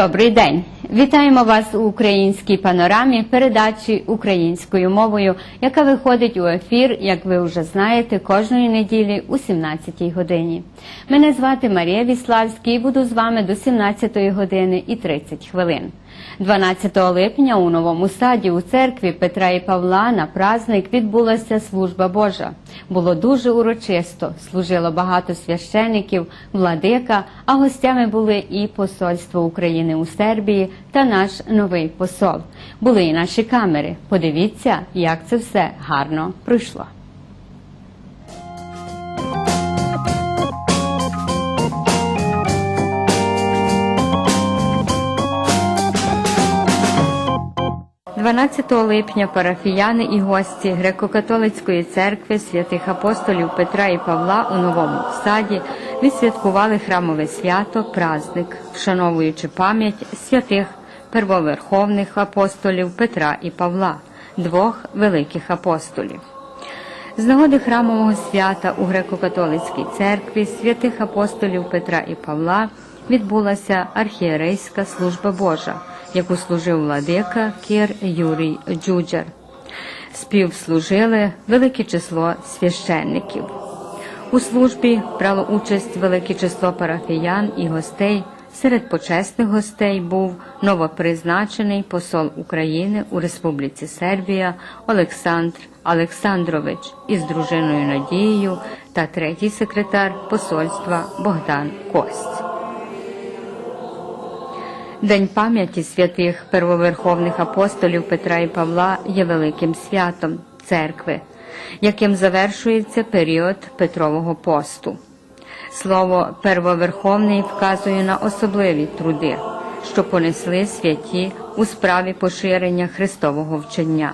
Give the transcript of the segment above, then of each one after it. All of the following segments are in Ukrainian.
Добрий день! Вітаємо вас у українській панорамі передачі українською мовою, яка виходить у ефір, як ви вже знаєте, кожної неділі у 17-й годині. Мене звати Марія Віславська і буду з вами до 17-ї години і 30 хвилин. 12 липня у новому саді у церкві Петра і Павла на праздник відбулася служба Божа. Було дуже урочисто. Служило багато священиків, владика, а гостями були і посольство України у Сербії та наш новий посол. Були і наші камери. Подивіться, як це все гарно пройшло. – 12 липня парафіяни і гості греко-католицької церкви святих апостолів Петра і Павла у Новому саді відсвяткували храмове свято, праздник, вшановуючи пам'ять святих первоверховних апостолів Петра і Павла, двох великих апостолів. З нагоди храмового свята у греко-католицькій церкві святих апостолів Петра і Павла відбулася архієрейська служба Божа, яку служив владика Кір Юрій Джуджар. Співслужили велике число священників. У службі брало участь велике число парафіян і гостей. Серед почесних гостей був новопризначений посол України у Республіці Сербія Олександр Олександрович із дружиною Надією та третій секретар посольства Богдан Кость. День пам'яті святих первоверховних апостолів Петра і Павла є великим святом церкви, яким завершується період Петрового посту. Слово первоверховний вказує на особливі труди, що понесли святі у справі поширення Христового вчення.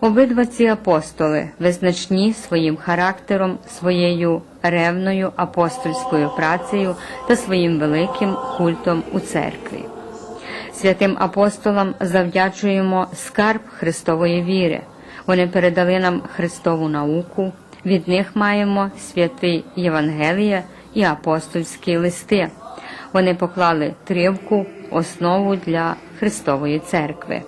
Обидва ці апостоли визначні своїм характером, своєю ревною апостольською працею та своїм великим культом у церкві. Святим апостолам завдячуємо скарб Христової віри. Вони передали нам Христову науку. Від них маємо святі Євангелія і апостольські листи. Вони поклали тривку, основу для Христової церкви.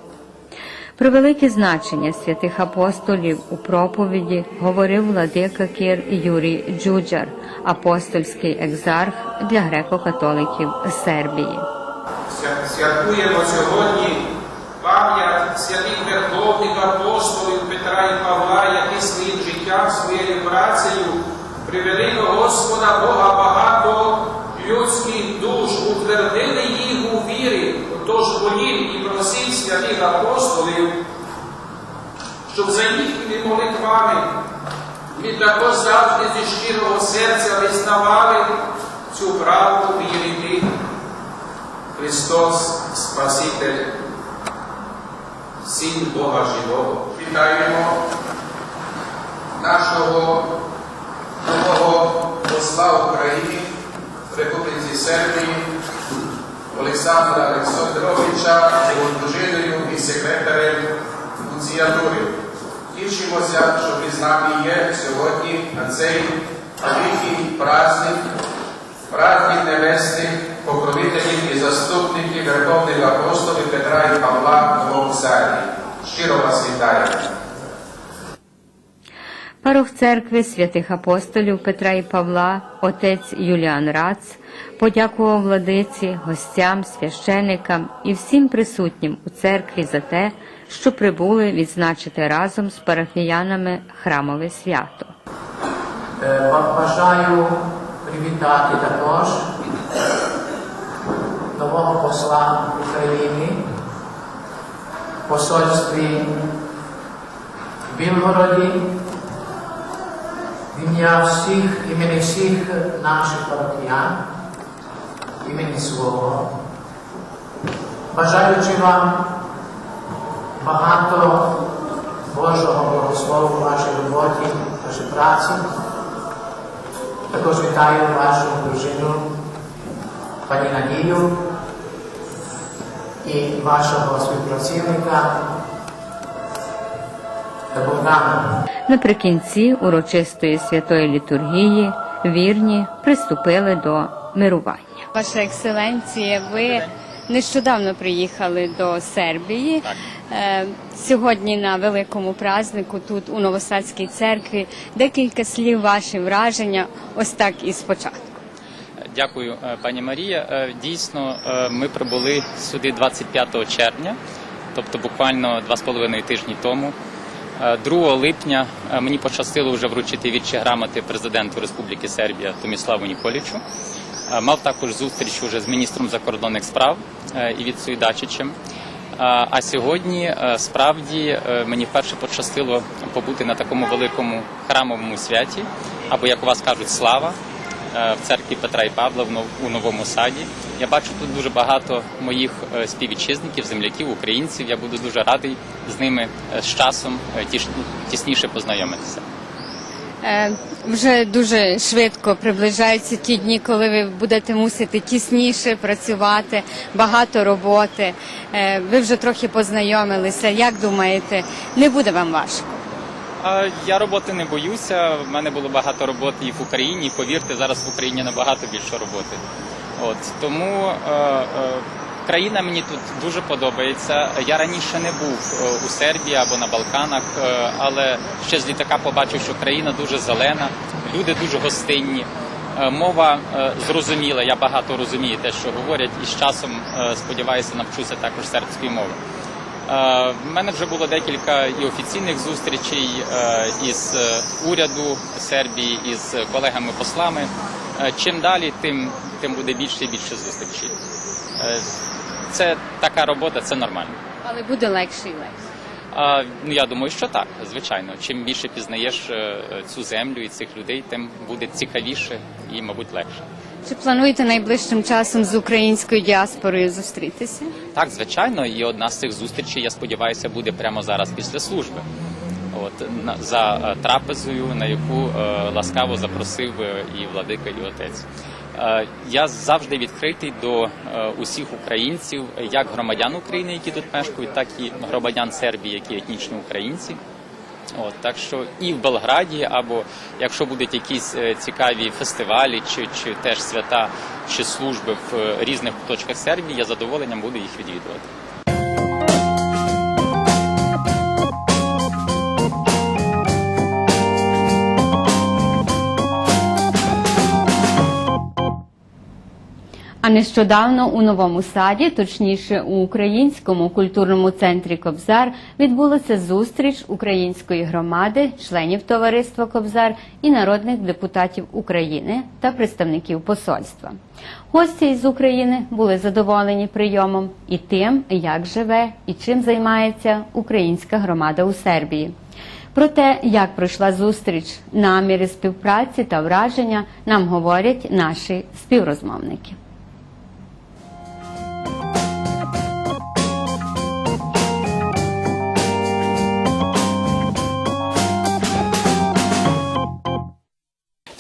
Про велике значення святих апостолів у проповіді говорив владика Кір Юрій Джуджар, апостольський екзарх для греко-католиків Сербії. Свя- Святкуємо сьогодні пам'ять святих верховних апостолів Петра і Павла, які своїм життям, своєю працею привели до Господа Бога багато людських душ, утвердили їх у вірі. Тож молів і просив святих апостолів, щоб за їхніми молитвами ми також завжди зі щирого серця визнавали Спаситель, Син Бога Живого. Вітаємо нашого нового посла України в Республіці Сербії Олександра Олександровича його дружиною і секретарем нунціатури. Тішимося, що ви з нами є сьогодні на цей великий праздник, праздник небесних покровителів і заступників Верховних апостолів Петра і Павла в Саді. Щиро вас вітаю. Парох церкви святих апостолів Петра і Павла, отець Юліан Рац, подякував владиці, гостям, священикам і всім присутнім у церкві за те, що прибули відзначити разом з парафіянами храмове свято. Е, Бажаю привітати також нового посла України посольстві в Білгороді. В ім'я всіх, імені всіх наших парафіян, імені свого. Бажаючи вам багато Божого благослову в вашій роботі, в вашій праці. Також вітаю вашу дружину, пані Надію і вашого співпрацівника Богдана. Наприкінці урочистої святої літургії вірні приступили до мирування. Ваша екселенція, ви нещодавно приїхали до Сербії. Так. Е, Сьогодні на великому празднику тут у Новосадській церкві. Декілька слів ваші враження. Ось так і спочатку. Дякую, е, пані Марія. Е, Дійсно, е, ми прибули сюди 25 червня, тобто буквально два з половиною тижні тому. Е, 2 липня мені пощастило вже вручити відчі грамоти президенту Республіки Сербія Томіславу Ніколічу. Мав також зустріч уже з міністром закордонних справ Івіцею Дачичем. А сьогодні справді мені вперше пощастило побути на такому великому храмовому святі, або як у вас кажуть, слава в церкві Петра і Павла у новому саді. Я бачу тут дуже багато моїх е, співвітчизників, земляків, українців. Я буду дуже радий з ними е, з часом е, тісніше познайомитися. Е, Вже дуже швидко приближаються ті дні, коли ви будете мусити тісніше працювати, багато роботи. Е, Ви вже трохи познайомилися. Як думаєте, не буде вам важко? Я роботи не боюся. В мене було багато роботи і в Україні. І, Повірте, зараз в Україні набагато більше роботи. От тому е, е, країна мені тут дуже подобається. Я раніше не був е, у Сербії або на Балканах, е, але ще з літака побачив, що країна дуже зелена, люди дуже гостинні. Е, Мова зрозуміла, я багато розумію те, що говорять, і з часом сподіваюся, навчуся також сербської мови. Е, В мене вже було декілька і офіційних зустрічей е, із е, уряду Сербії, із колегами-послами. Чим далі, тим, тим буде більше і більше зустрічей. Це така робота, це нормально. Але буде легше і легше. А, ну я думаю, що так, звичайно. Чим більше пізнаєш цю землю і цих людей, тим буде цікавіше і, мабуть, легше. Чи плануєте найближчим часом з українською діаспорою зустрітися? Так, звичайно, і одна з цих зустрічей, я сподіваюся, буде прямо зараз після служби. От за е, трапезою, на яку е, ласкаво запросив е, і владика, і отець. Е, я завжди відкритий до е, усіх українців, як громадян України, які тут мешкають, так і громадян Сербії, які етнічні українці. От так що і в Белграді, або якщо будуть якісь е, цікаві фестивалі, чи, чи теж свята, чи служби в е, різних куточках Сербії, я задоволенням буду їх відвідувати. Нещодавно у новому саді, точніше у українському культурному центрі Кобзар, відбулася зустріч української громади, членів товариства Кобзар і народних депутатів України та представників посольства. Гості із України були задоволені прийомом і тим, як живе і чим займається українська громада у Сербії. Про те, як пройшла зустріч, наміри співпраці та враження, нам говорять наші співрозмовники.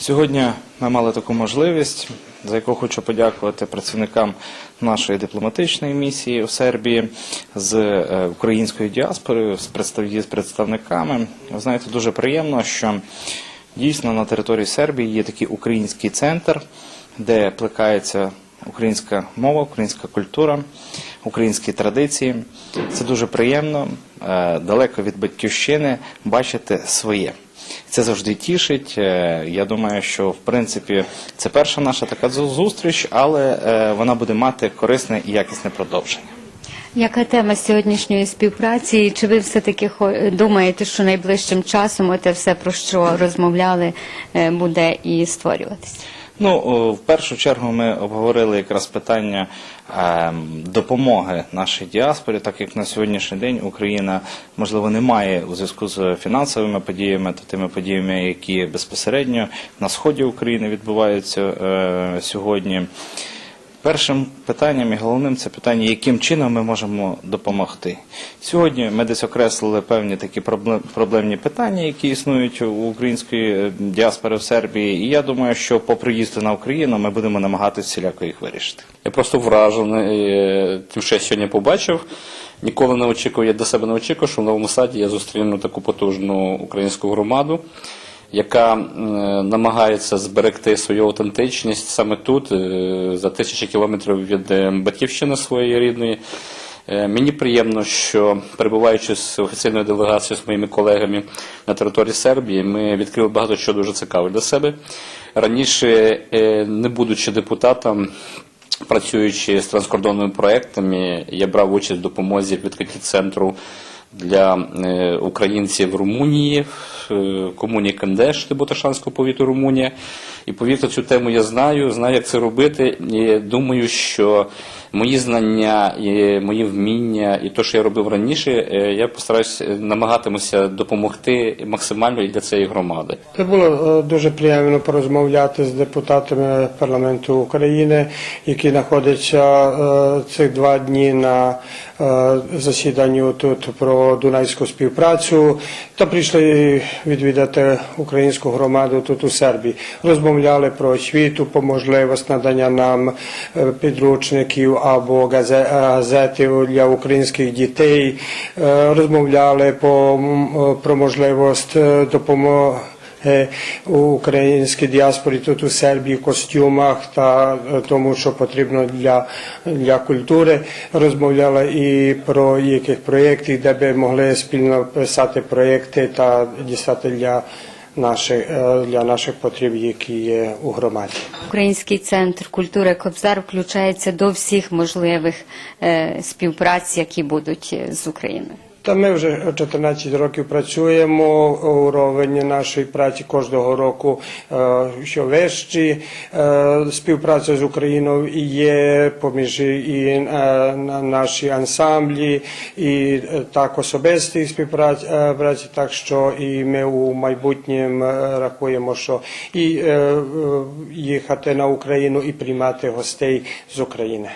Сьогодні ми мали таку можливість, за яку хочу подякувати працівникам нашої дипломатичної місії у Сербії з е, українською діаспорою, з представ- з представниками. Ви знаєте, дуже приємно, що дійсно на території Сербії є такий український центр, де плекається українська мова, українська культура, українські традиції. Це дуже приємно, е, далеко від батьківщини бачити своє. Це завжди тішить. Е, Я думаю, що в принципі це перша наша така зу- зустріч, але е, вона буде мати корисне і якісне продовження. Яка тема сьогоднішньої співпраці? І Чи ви все-таки хо- думаєте, що найближчим часом те все, про що розмовляли, е, буде і створюватися? Ну, в першу чергу ми обговорили якраз питання ем, допомоги нашій діаспорі, так як на сьогоднішній день Україна, можливо, не має у зв'язку з фінансовими подіями та тими подіями, які безпосередньо на сході України відбуваються е, сьогодні. Першим питанням і головним це питання, яким чином ми можемо допомогти. Сьогодні ми десь окреслили певні такі проблемні питання, які існують у української е, діаспори в Сербії. І я думаю, що по приїзду на Україну ми будемо намагатися всіляко їх вирішити. Я просто вражений е, тим, що я сьогодні побачив. Ніколи не очікував, я до себе не очікував, що в новому саді я зустріну таку потужну українську громаду. Яка намагається зберегти свою аутентичність саме тут, е, за тисячі кілометрів від е, батьківщини своєї рідної. Е, Мені приємно, що перебуваючи з офіційною делегацією з моїми колегами на території Сербії, ми відкрили багато чого дуже цікаве для себе. Раніше, не будучи депутатом, працюючи з транскордонними проектами, я брав участь в допомозі в відкритті центру для е, українців Румунії, е, комуні Кендеш, Боташанського повіту Румунія. І повірте, цю тему я знаю, знаю, як це робити. І думаю, що мої знання, і мої вміння, і те, що я робив раніше, е, я постараюсь е, намагатимуся допомогти максимально і для цієї громади. Це було е, дуже приємно порозмовляти з депутатами парламенту України, які знаходяться цих два дні на засіданні тут про Дунайську співпрацю та прийшли відвідати українську громаду тут у Сербії. Розмовляли про освіту, по можливість надання нам підручників або газе- газети для українських дітей. Е, Розмовляли по, про можливість е, допомоги е, українській діаспорі тут у Сербії костюмах та е, тому, що потрібно для, для культури. Розмовляла і про яких проєктів, де би могли спільно писати проєкти та дістати для наших, е, для наших потреб, які є у громаді. Український центр культури Кобзар включається до всіх можливих е, співпраць, які будуть е, з Україною. Та ми вже 14 років працюємо. Уровень нашої праці кожного року е, що вищий. Е, Співпраця з Україною і є поміж і е, на- наші ансамблі, і так особисті співпраці, так що і ми у майбутньому рахуємо, що і їхати на Україну і приймати гостей з України.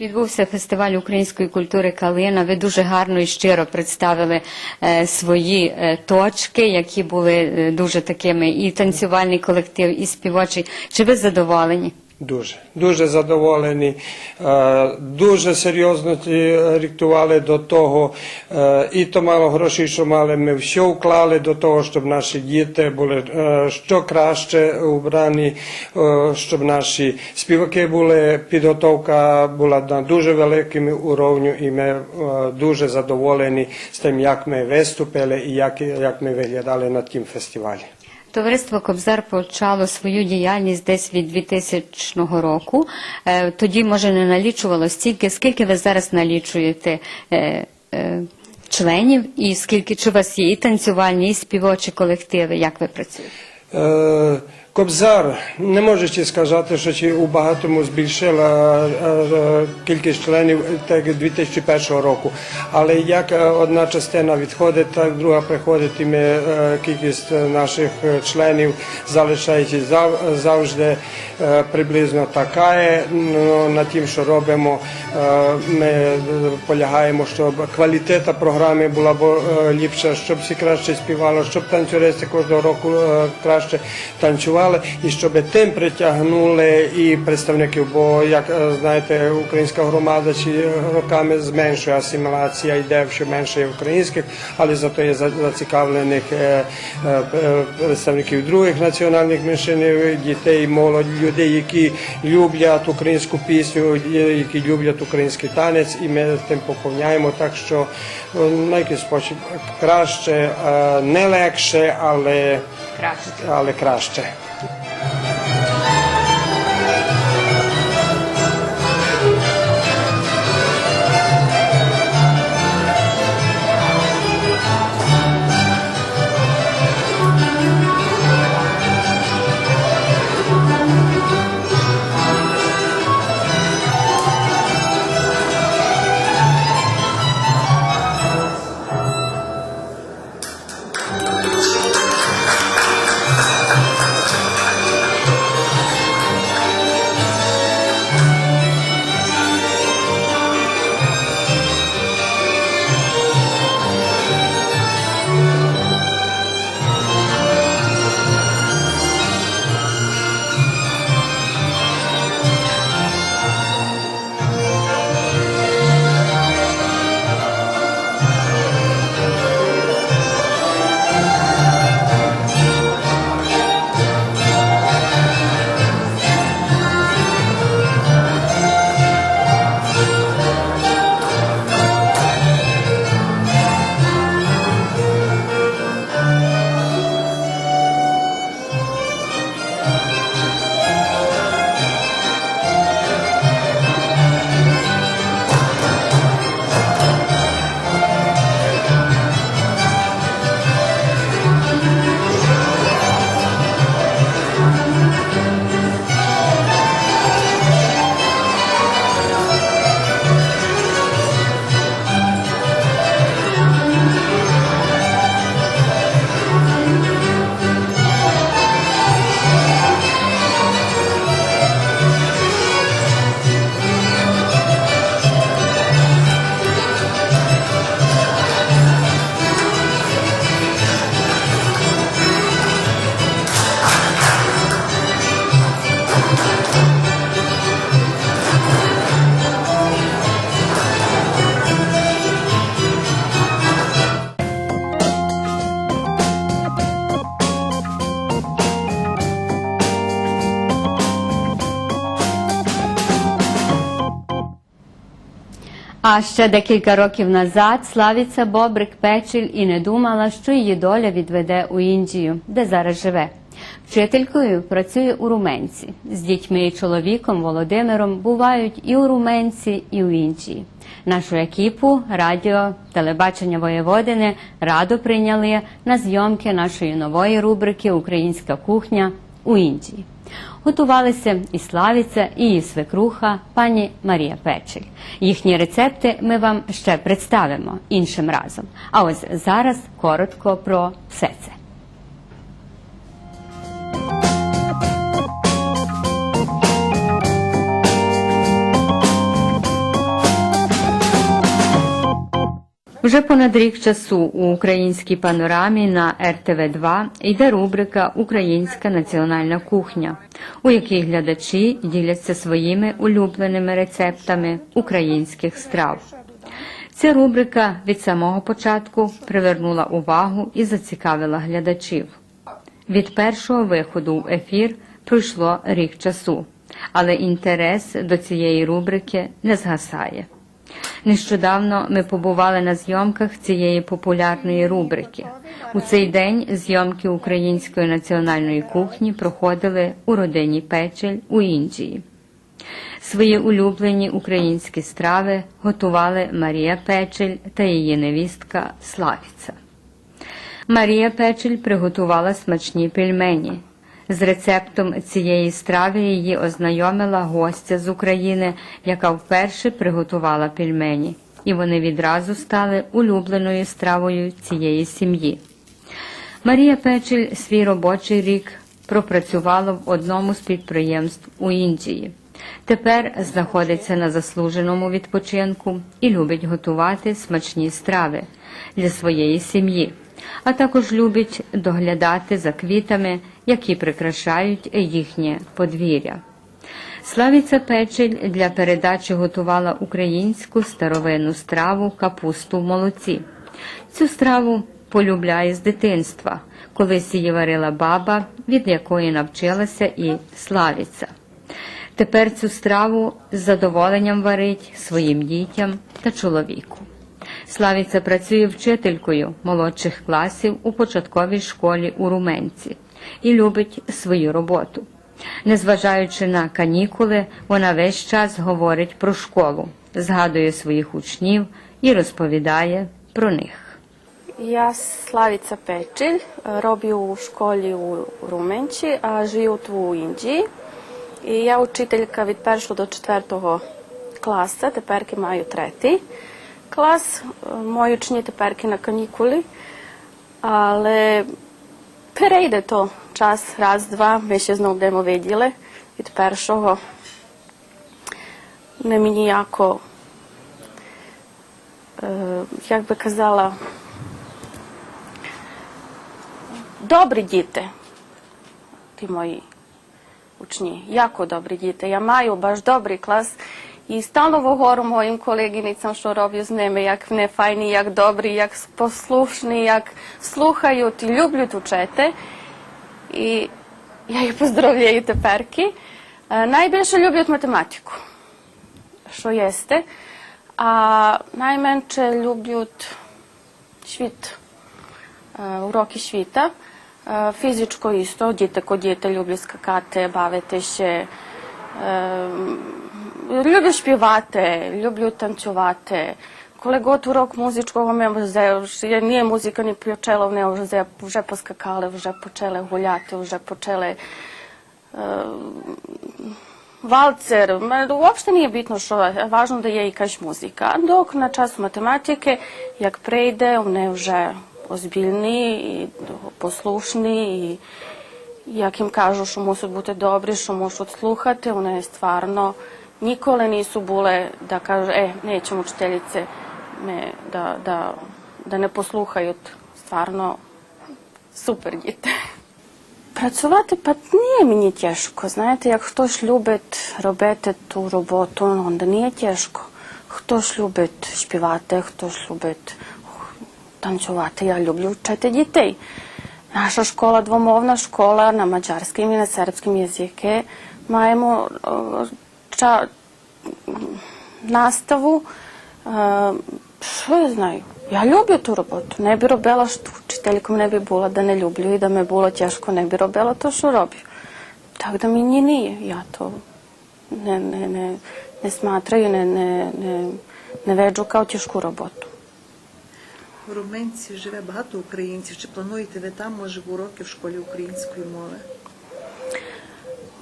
Відбувся фестиваль української культури Калина. Ви дуже гарно і щиро представили е, свої е, точки, які були е, дуже такими і танцювальний колектив, і співочий. Чи ви задоволені? Дуже, дуже задоволені. Е, Дуже серйозно ріктували до того. Е, І то мало грошей, що мали, ми все вклали до того, щоб наші діти були е, що краще убрані, щоб наші співаки були, підготовка була на дуже великому уровню, і ми дуже задоволені з тим, як ми виступили і як, як ми виглядали на тім фестивалі. Товариство Кобзар почало свою діяльність десь від 2000 року. Е, Тоді, може, не налічувало стільки, скільки ви зараз налічуєте е, е, членів, і скільки чи у вас є і танцювальні, і співочі колективи, як ви працюєте? Кобзар, не можучи сказати, що чи у багатому збільшила кількість членів так 2001 року. Але як е, одна частина відходить, так друга приходить, і ми е, кількість наших е, членів залишається завжди приблизно така. Ну, на тим, що робимо, ми полягаємо, щоб квалітета програми була ліпша, щоб всі краще співали, щоб танцюристи кожного року краще танцювали, і щоб тим притягнули і представників. Бо, як е, знаєте, українська громада чи роками зменшує асиміляція, йде що менше українських, але зато є за- зацікавлених е, е, представників других національних меншин, дітей, молодь, людей, які люблять українську пісню, які люблять український танець, і ми тим поповняємо. Так що на якийсь спосіб краще, не легше, але, Краще. але краще. А ще декілька років назад Славіця Бобрик Печіль і не думала, що її доля відведе у Індію, де зараз живе. Вчителькою працює у Руменці. З дітьми і чоловіком Володимиром бувають і у Руменці, і у Індії. Нашу екіпу радіо телебачення Воєводини радо прийняли на зйомки нашої нової рубрики Українська кухня у Індії. Готувалися і Славіця, і її свекруха, пані Марія Печель. Їхні рецепти ми вам ще представимо іншим разом. А ось зараз коротко про все це. Вже понад рік часу у українській панорамі на РТВ-2 йде рубрика Українська національна кухня, у якій глядачі діляться своїми улюбленими рецептами українських страв. Ця рубрика від самого початку привернула увагу і зацікавила глядачів. Від першого виходу в ефір пройшло рік часу, але інтерес до цієї рубрики не згасає. Нещодавно ми побували на зйомках цієї популярної рубрики. У цей день зйомки української національної кухні проходили у родині Печель у Індії. Свої улюблені українські страви готували Марія Печель та її невістка Славіця. Марія Печель приготувала смачні пельмені. З рецептом цієї страви її ознайомила гостя з України, яка вперше приготувала пельмені, і вони відразу стали улюбленою стравою цієї сім'ї. Марія Печель свій робочий рік пропрацювала в одному з підприємств у Індії. Тепер знаходиться на заслуженому відпочинку і любить готувати смачні страви для своєї сім'ї, а також любить доглядати за квітами, які прикрашають їхнє подвір'я. Славіця Печель для передачі готувала українську старовинну страву капусту в молоці. Цю страву полюбляє з дитинства, колись її варила баба, від якої навчилася і Славіця. Тепер цю страву з задоволенням варить своїм дітям та чоловіку. Славіця працює вчителькою молодших класів у початковій школі у Руменці і любить свою роботу. Незважаючи на канікули, вона весь час говорить про школу, згадує своїх учнів і розповідає про них. Ja Slavica Pečilj, robi u školi u Rumenči, a живу у Індії. І я учителька від першого до четвертого класу, теперки маю третій клас. Мої учні теперки на канікулі, але перейде то час, раз-два, ми ще знову будемо виділи від першого. Не мені ніяко, е, як би казала, добрі діти, ті мої учні, jako dobri діти. Я маю баш добрий клас. І стало вгору моїм колегиницям, що роблю з ними, як вони файні, як добрі, як послушні, як слухають і люблять вчити. І я їх поздравляю теперки. Е, Найбільше люблять математику, що єсте. А найменше люблять світ, е, уроки світа. Е, Фізичко істо, діти ко діти люблять скакати, бавитися. Е, Люблю співати, люблю танцювати. Коли год урок музичного ми вже, вже ні музика не почала, вони вже, вже поскакали, вже почали гуляти, вже почали е, валцер. Мене Взагалі не є бітно, що важливо, да є якась музика. Док на час математики, як прийде, вони вже озбільні і послушні, і як їм кажу, що мусять бути добрі, що мусять слухати, вони стварно ніколи nisu були, да кажу, е, nećemo učiteljice me, da, da, da не послухають. Стvarno супер діти. Працювати па не мені тяжко. Знаєте, як хтось любить робити ту роботу, то не тяжко. Хтось любить співати, хтось любить танцювати. Я люблю вчити дітей. Наша школа двомовна школа на мадžarskim і на сербському язикі. Маємо nastavu Е, Що я знаю? Я люблю ту роботу. Не би робила, що вчительком не би була, да не люблю і да me було тяжко, не би робила то, що роблю. Так mi nije nije. Ja to ne, ne, ne, ne smatraju, ne, ne, ne, ne veđu kao тяжку роботу. У Руминці живе багато українців. Чи плануєте ви там, може, уроки в школі української мови?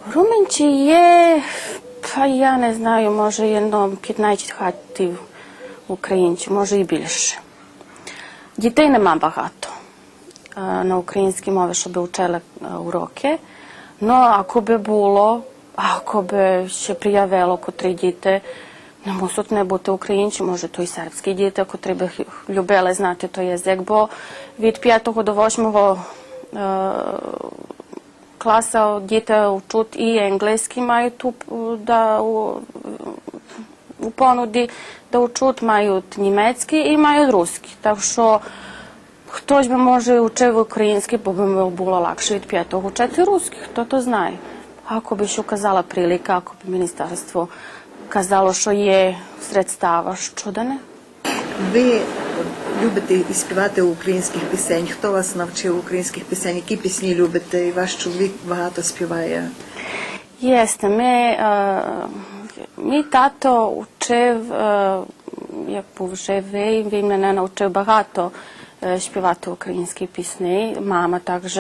В Руменчі є, я не знаю, може jedno 15 хатів українців, може і більше. Дітей нема багато е, на українській мові, щоб вчили е, уроки. Ну, ако би було, ако би ще приявило котрі діти, не мусять не бути українці, може то й сербські діти, котрі би любили знати той язик, бо від 5 до 8 klasa djete učut i engleski imaju tu e, da u, ponudi da učut imaju njemecki i imaju ruski. Tako što ktoś by może uczył ukraiński, bo pa by mu bilo lakše od piątego uczyć ruski, kto to zna. Ako bi się ukazala prilika, ako bi ministerstwo kazalo što je sredstava, što da ne. Vi Любите і співати українських пісень. Хто вас навчив українських пісень? Які пісні любите? І ваш чоловік багато співає. Jeste, mi, е, мій тато учив, е, як був живий, він мене навчив багато е, співати українські пісні, мама також.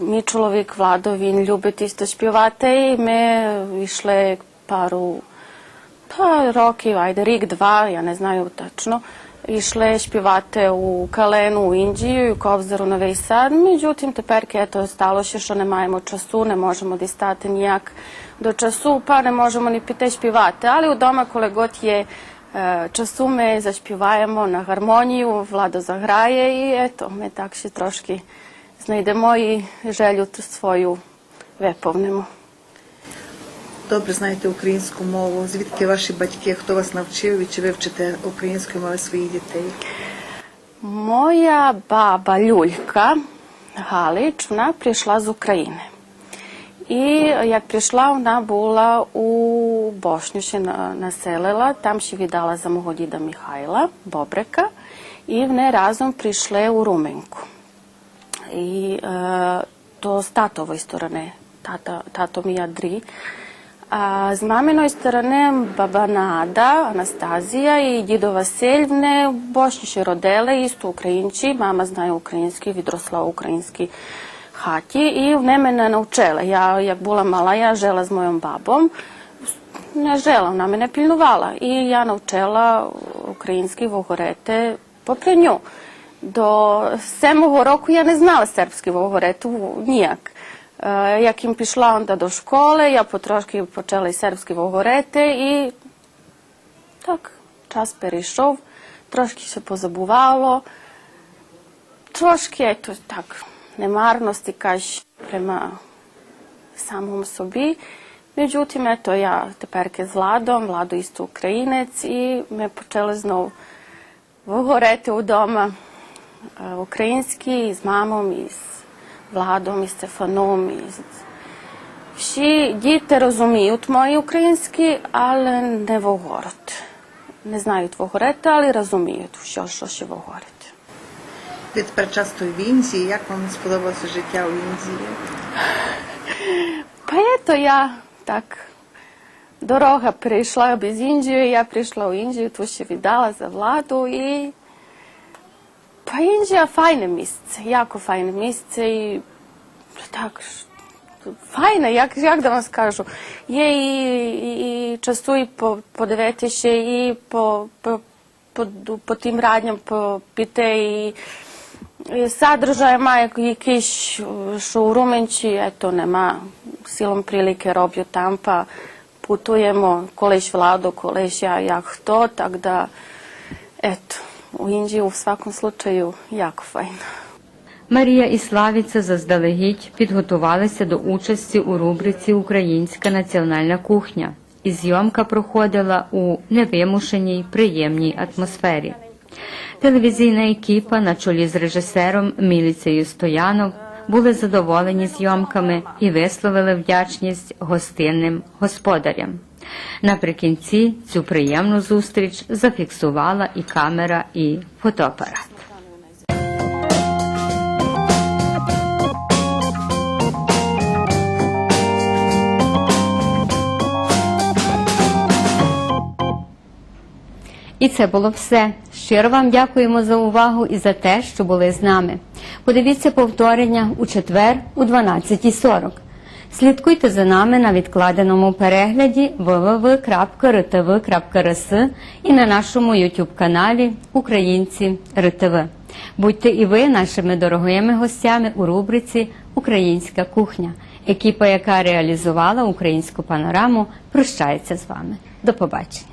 Мій чоловік Владо, він любить істо співати, і ми йшли пару па, років, айде рік-два, я не знаю точно, йшли співати у Калену, у Індію, і у Ковзару Новий Сад. Međutim, тепер ето сталося, що не маємо часу, не можемо дістати ніяк до часу, па не можемо ні піти співати. Але вдома, коли год є е, часу, ми заспіваємо на гармонію, Владо заграє, і ето, ми так ще трошки знайдемо і желю ту свою виповнимо. Добре знаєте українську мову. Звідки ваші батьки? Хто вас навчив і чи ви вчите української мови своїх дітей? Moja baba Ljuljka Galić, вона прийшла з України. І як прийшла, вона була у Бошню, ще населила, там ще віддала за мого діда Михайла Бобрика, і вони разом прийшли у Руменьку. І е, то з татової сторони, тата, тато мій Андрій. А з баба Нада, Анастазія і дідо Василь, вони в Бошні ще родили, істо українці. Мама знає український, відросла в українській хаті, і вони мене навчили. Я, як була мала, я жила з моїм бабом. Не жила, вона мене пільнувала. І я навчила український говорити попри ню. До сьомого року я не знала сербський говорити ніяк. Як їм пішла онда до школи, я потрошки почала і сербський говорити і так, час перейшов, трошки се позабувало. Трошки, ето так, немарності, каж, према самому собі. Međutim, eto, ja teperke z Vladom, Vlado isto Ukrajinec i me počeli znov govoriti u doma e, українські, і з мамом, і з Владом, і Стефаном. І. Всі діти розуміють мої українські, але не говорять. Не знають говорити, але розуміють, що, що ще говорять. Ви тепер часто в Індії. Як вам сподобалося життя в Індії? Па я так дорога прийшла без Індію, я прийшла в Індію, tu ще віддала за владу і Pa Inđija fajne misice, jako fajne misce i tak, fajne, jak, jak da vam skažu. Je i, i, častu i po, devetiše i po, tim radnjam pite i sadržajima i kiš u Rumenči, eto, nema silom prilike robio tam, pa putujemo, koleš Vlado, koleš ja, jak to, tak da, eto. У Індії у всякому случаю як файно. Марія і Славіця заздалегідь підготувалися до участі у рубриці Українська національна кухня, і зйомка проходила у невимушеній, приємній атмосфері. Телевізійна екіпа на чолі з режисером Міліцею Стоянов були задоволені зйомками і висловили вдячність гостинним господарям. Наприкінці цю приємну зустріч зафіксувала і камера, і фотоапарат. І це було все. Щиро вам дякуємо за увагу і за те, що були з нами. Подивіться повторення у четвер у 12.40. Слідкуйте за нами на відкладеному перегляді www.rtv.rs і на нашому YouTube каналі Українці РТВ. Будьте і ви нашими дорогими гостями у рубриці Українська кухня. Екіпа, яка реалізувала українську панораму, прощається з вами. До побачення.